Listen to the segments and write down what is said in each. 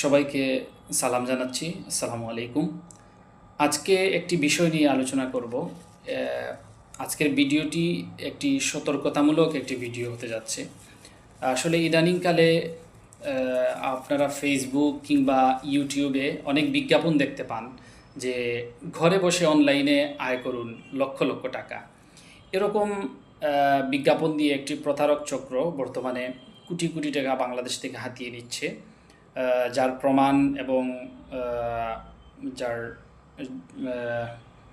সবাইকে সালাম জানাচ্ছি। আসসালামু আলাইকুম। আজকে একটি বিষয় নিয়ে আলোচনা করব। আজকের ভিডিওটি একটি সতর্কতামূলক একটি ভিডিও হতে যাচ্ছে। আসলে ইদানিংকালে আপনারা ফেসবুক কিংবা ইউটিউবে অনেক বিজ্ঞাপন দেখতে পান যে ঘরে বসে অনলাইনে আয় করুন লক্ষ লক্ষ টাকা। এরকম বিজ্ঞাপন দিয়ে একটি প্রতারক চক্র বর্তমানে কোটি কোটি টাকা বাংলাদেশ থেকে হাতিয়ে নিচ্ছে। যার প্রমাণ এবং যার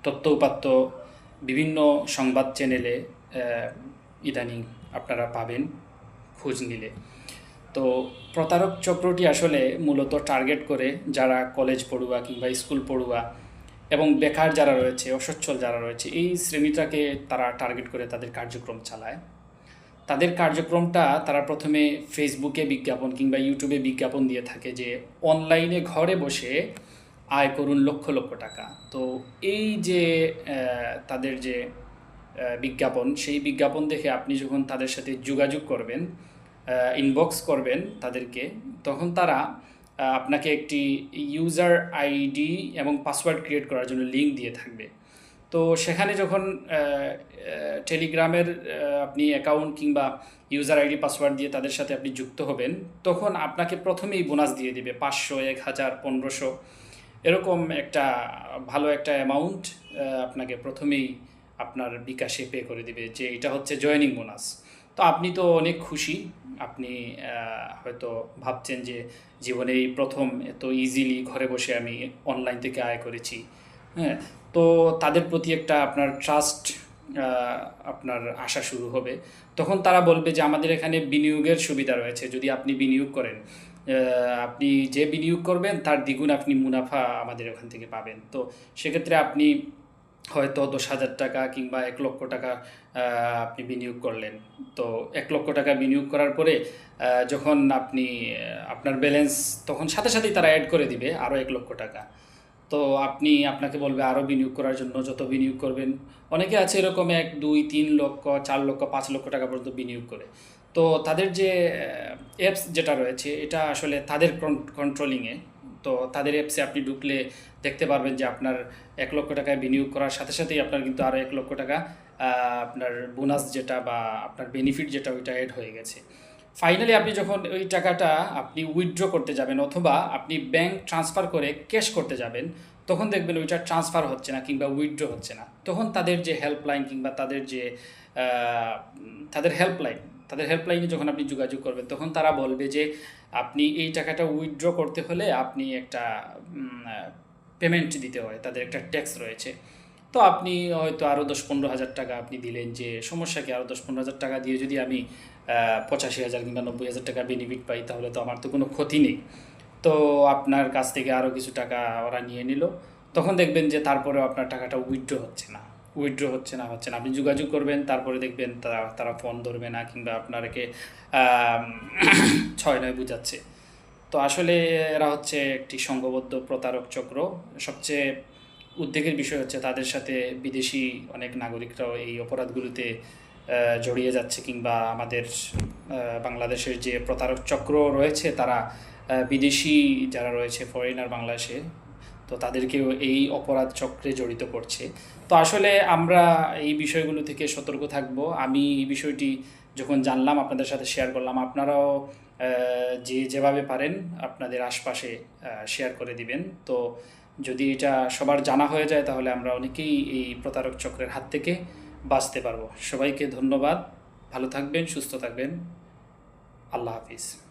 তথ্য উপাত্ত বিভিন্ন সংবাদ চ্যানেলে ইদানিং আপনারা পাবেন খোঁজ নিলে। তো প্রতারক চক্রটি আসলে মূলত টার্গেট করে যারা কলেজ পড়ুয়া কিংবা স্কুল পড়ুয়া এবং বেকার যারা রয়েছে, অসচ্ছল যারা রয়েছে, এই শ্রেণীটাকে তারা টার্গেট করে তাদের কার্যক্রম চালায়। তাদের কার্যক্রমটা তারা প্রথমে ফেসবুকে বিজ্ঞাপন কিংবা ইউটিউবে বিজ্ঞাপন দিয়ে থাকে যে অনলাইনে ঘরে বসে আয় করুন লক্ষ লক্ষ টাকা। তো এই যে তাদের যে বিজ্ঞাপন, সেই বিজ্ঞাপন দেখে আপনি যখন তাদের সাথে যোগাযোগ করবেন ইনবক্স করবেন তাদেরকে, তখন তারা আপনাকে একটি ইউজার আইডি এবং পাসওয়ার্ড ক্রিয়েট করার জন্য লিঙ্ক দিয়ে থাকবে। তো সেখানে যখন টেলিগ্রামের আপনি অ্যাকাউন্ট কিংবা ইউজার আইডি পাসওয়ার্ড দিয়ে তাদের সাথে আপনি যুক্ত হবেন, তখন আপনাকে প্রথমেই বোনাস দিয়ে দিবে পাঁচশো, এক হাজার, পনেরোশো। এরকম একটা ভালো একটা অ্যামাউন্ট আপনাকে প্রথমেই আপনার বিকাশে পে করে দিবে যে এটা হচ্ছে জয়েনিং বোনাস তো আপনি তো অনেক খুশি, আপনি হয়তো ভাবছেন যে জীবনে এই প্রথম এত ইজিলি ঘরে বসে আমি অনলাইন থেকে আয় করেছি। হ্যাঁ তো তাদের প্রতি একটা আপনার ট্রাস্ট আপনার আসা শুরু হবে। তখন তারা বলবে যে, আমাদের এখানে বিনিয়োগের সুবিধা রয়েছে, যদি আপনি বিনিয়োগ করেন। আপনি যে বিনিয়োগ করবেন, তার দ্বিগুণ আপনি মুনাফা আমাদের ওখান থেকে পাবেন। তো সেক্ষেত্রে আপনি হয়তো দশ হাজার টাকা কিংবা এক লক্ষ টাকা আপনি বিনিয়োগ করলেন। তো এক লক্ষ টাকা বিনিয়োগ করার পরে যখন আপনি আপনার ব্যালেন্স তখন সাথে সাথেই তারা অ্যাড করে দিবে আরও এক লক্ষ টাকা। তো আপনি আপনাকে বলবে আরও বিনিয়োগ করার জন্য যত বিনিয়োগ করবেন। অনেকে আছে এরকম এক, দুই, তিন লক্ষ, চার লক্ষ, পাঁচ লক্ষ টাকা পর্যন্ত বিনিয়োগ করে। তো তাদের যে অ্যাপস যেটা রয়েছে, এটা আসলে তাদের কন্ট্রোলিংয়ে তো তাদের অ্যাপসে আপনি ঢুকলে দেখতে পারবেন যে আপনার এক লক্ষ টাকায় বিনিয়োগ করার সাথে সাথেই আপনার কিন্তু আরও এক লক্ষ টাকা আপনার বোনাস যেটা বা আপনার বেনিফিট যেটা, ওইটা অ্যাড হয়ে গেছে। ফাইনালি আপনি যখন ওই টাকাটা আপনি উইথড্র করতে যাবেন অথবা আপনি ব্যাংক ট্রান্সফার করে ক্যাশ করতে যাবেন, তখন দেখবেন ওইটা ট্রান্সফার হচ্ছে না কিংবা উইথড্র হচ্ছে না। তখন তাদের যে হেল্পলাইন কিংবা তাদের যে তাদের হেল্পলাইন তাদের হেল্পলাইনে যখন আপনি যোগাযোগ করবেন, তখন তারা বলবে যে আপনি এই টাকাটা উইথড্র করতে হলে আপনি একটা পেমেন্ট দিতে হয়, তাদের একটা ট্যাক্স রয়েছে। তো আপনি হয়তো আরও দশ পনেরো হাজার টাকা আপনি দিলেন যে সমস্যা কি? আরও দশ পনেরো হাজার টাকা দিয়ে যদি আমি পঁচাশি হাজার কিংবা নব্বই হাজার টাকা বেনিফিট পাই তাহলে তো আমার তো কোনো ক্ষতি নেই। তো আপনার কাছ থেকে আরও কিছু টাকা ওরা নিয়ে নিল। তখন দেখবেন যে তারপরেও আপনার টাকাটা উইথড্র হচ্ছে না। উইথড্র হচ্ছে না হচ্ছে না। আপনি যোগাযোগ করবেন তারপরে দেখবেন তারা তারা ফোন ধরবে না কিংবা আপনাকে আম, ছয় নয় বুঝাচ্ছে। তো আসলে এরা হচ্ছে একটি সংঘবদ্ধ প্রতারক চক্র। সবচেয়ে উদ্বেগের বিষয় হচ্ছে তাদের সাথে বিদেশি অনেক নাগরিকরাও এই অপরাধগুলোতে জড়িয়ে যাচ্ছে কিংবা আমাদের বাংলাদেশের যে প্রতারক চক্র রয়েছে তারা বিদেশি যারা রয়েছে ফরেনার বাংলাদেশে, তো তাদেরকেও এই অপরাধ চক্রে জড়িত করছে। তো আসলে আমরা এই বিষয়গুলো থেকে সতর্ক থাকব। আমি এই বিষয়টি যখন জানলাম, আপনাদের সাথে শেয়ার করলাম, আপনারাও যে যেভাবে পারেন আপনাদের আশপাশে শেয়ার করে দিবেন। তো যদি এটা সবার জানা হয়ে যায়, তাহলে আমরা অনেকেই এই প্রতারক চক্রের হাত থেকে বাঁচতে পারব। সবাইকে ধন্যবাদ। ভালো থাকবেন, সুস্থ থাকবেন। আল্লাহ হাফিজ।